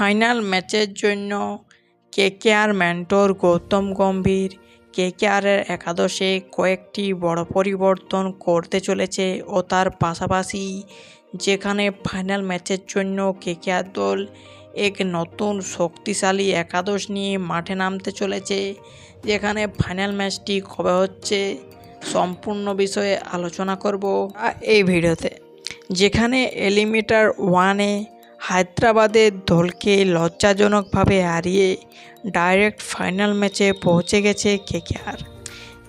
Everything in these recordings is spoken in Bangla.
ফাইনাল ম্যাচের জন্য কেকেআর মেন্টর গৌতম গম্ভীর কেকেআরের একাদশে কয়েকটি বড় পরিবর্তন করতে চলেছে ও তার পাশাপাশি যেখানে ফাইনাল ম্যাচের জন্য কেকেআর দল এক নতুন শক্তিশালী একাদশ নিয়ে মাঠে নামতে চলেছে, যেখানে ফাইনাল ম্যাচটি কবে হচ্ছে সম্পূর্ণ বিষয়ে আলোচনা করব এই ভিডিওতে। যেখানে এলিমিটার ওয়ানে হায়দ্রাবাদের দলকে লজ্জাজনকভাবে হারিয়ে ডাইরেক্ট ফাইনাল ম্যাচে পৌঁছে গেছে কেকেআর,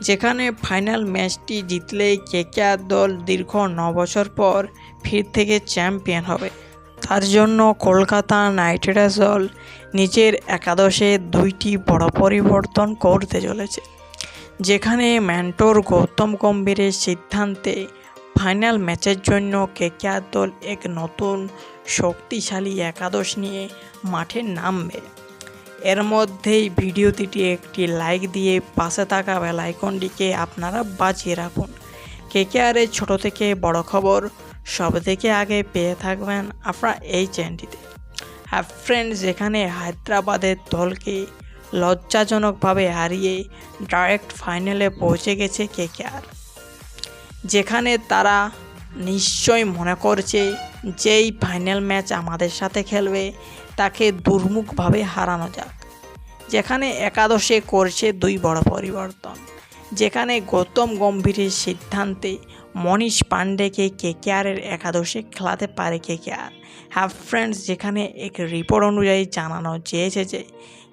যেখানে ফাইনাল ম্যাচটি জিতলে কেকেআর দল দীর্ঘ ন বছর পর ফির থেকে চ্যাম্পিয়ন হবে। তার জন্য কলকাতা নাইট রাইডার্স দল নিজের একাদশে দুইটি বড় পরিবর্তন করতে চলেছে, যেখানে ম্যান্টোর গৌতম গম্ভীরের সিদ্ধান্তে ফাইনাল ম্যাচের জন্য কেকেআর দল এক নতুন শক্তিশালী একাদশ নিয়ে মাঠে নামবে। এর মধ্যেই ভিডিওটিটি একটি লাইক দিয়ে পাশে থাকা বেল আইকনটিকে আপনারা বাজিয়ে রাখুন। কেকেআরের ছোট থেকে বড় খবর সব থেকে আগে পেয়ে থাকবেন আপনারা এই চ্যানেলটিতে। হ্যাঁ ফ্রেন্ডস যেখানে হায়দ্রাবাদের দলকে লজ্জাজনকভাবে হারিয়ে ডাইরেক্ট ফাইনালে পৌঁছে গেছে কেকেআর যেখানে তারা নিশ্চয় মনে করছে যেই ফাইনাল ম্যাচ আমাদের সাথে খেলবে, তাকে দুর্মুখভাবে হারানো যাক। যেখানে একাদশে করছে দুই বড় পরিবর্তন। যেখানে গৌতম গম্ভীরের সিদ্ধান্তে মনীষ পাণ্ডেকে কেকেআরের একাদশে খেলাতে পারে কেকেআর। হ্যাঁ ফ্রেন্ডস যেখানে এক রিপোর্ট অনুযায়ী জানানো চেয়েছে যে,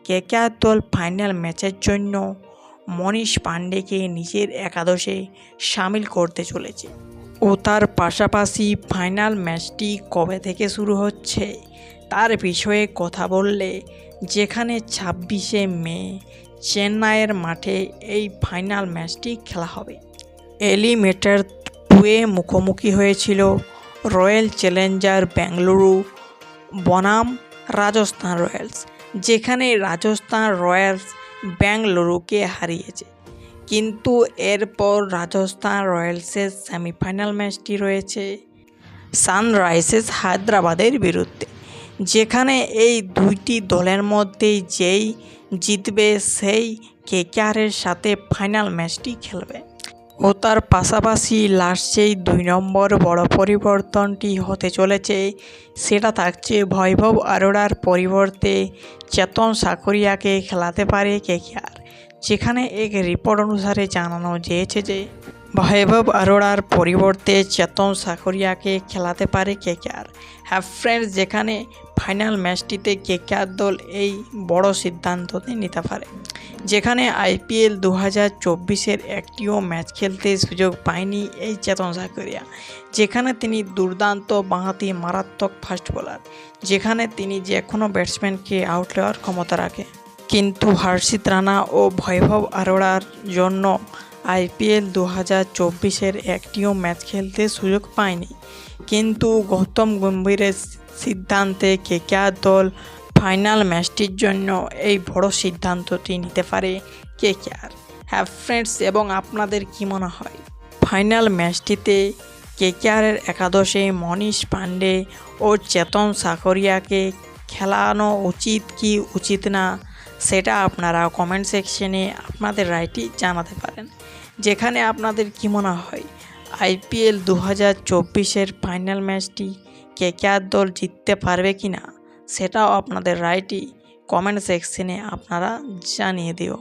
কেকেআর দল ফাইনাল ম্যাচের জন্য মনীষ পাণ্ডেকে নিজের একাদশে সামিল করতে চলেছে। ও তার পাশাপাশি ফাইনাল ম্যাচটি কবে থেকে শুরু হচ্ছে, তার বিষয়ে কথা বললে যেখানে ছাব্বিশে মে চেন্নাইয়ের মাঠে এই ফাইনাল ম্যাচটি খেলা হবে। এলিমিনেটর টুয়ে মুখোমুখি হয়েছিল রয়্যাল চ্যালেঞ্জার বেঙ্গালুরু, বনাম, রাজস্থান রয়্যালস, যেখানে রাজস্থান রয়্যালস বেঙ্গালুরুকে হারিয়েছে। কিন্তু এরপর রাজস্থান রয়্যালসের সেমিফাইনাল ম্যাচটি রয়েছে সানরাইজার্স হায়দ্রাবাদের বিরুদ্ধে, যেখানে এই দুইটি দলের মধ্যে যেই জিতবে সেই কেকেআরের সাথে ফাইনাল ম্যাচটি খেলবে। ও তার পাশাপাশি লাস্ট যেই দুই নম্বর বড় পরিবর্তনটি হতে চলেছে। সেটা থাকছে বৈভব আরোড়ার পরিবর্তে চেতন সাকরিয়াকে খেলাতে পারে কেকেআর, যেখানে এক রিপোর্ট অনুসারে জানানো গিয়েছে যে বৈভব আরোড়ার পরিবর্তে চেতন সাকরিয়াকে খেলাতে পারে কে কেকেআর হ্যাঁ ফ্রেন্ডস, যেখানে ফাইনাল ম্যাচটিতে কেকেআর দল এই বড় সিদ্ধান্তটি নিতে পারে, যেখানে আইপিএল দু হাজার চব্বিশের একটিও ম্যাচ খেলতে সুযোগ পায়নি এই চেতন সাকরিয়া যেখানে তিনি দুর্দান্ত বাঁহাতি মারাত্মক ফাস্ট বোলার, যেখানে তিনি যে কোনো ব্যাটসম্যানকে আউট নেওয়ার ক্ষমতা রাখে। কিন্তু হর্ষিত রানা ও বৈভব আরোড়ার জন্য আইপিএল দু হাজার চব্বিশের একটিও ম্যাচ খেলতে সুযোগ পায়নি। কিন্তু গৌতম গম্ভীরের সিদ্ধান্তে কে কেকেআর দল ফাইনাল ম্যাচটির জন্য এই বড় সিদ্ধান্তটি নিতে পারে কে কেকেআর হ্যাঁ ফ্রেন্ডস এবং আপনাদের কী মনে হয়? ফাইনাল ম্যাচটিতে কেকেআরের একাদশে মনীষ পাণ্ডে ও চেতন সাকরিয়াকে খেলানো উচিত কি উচিত না, সেটা আপনারা কমেন্ট সেকশনে আপনাদের রায়টি জানাতে পারেন। যেখানে আপনাদের কী মনে হয়? আইপিএল দু হাজার চব্বিশের ফাইনাল ম্যাচটি কেকেআর দল জিততে পারবে কি না সেটাও আপনাদের রায়টি কমেন্ট সেকশনে আপনারা জানিয়ে দিও।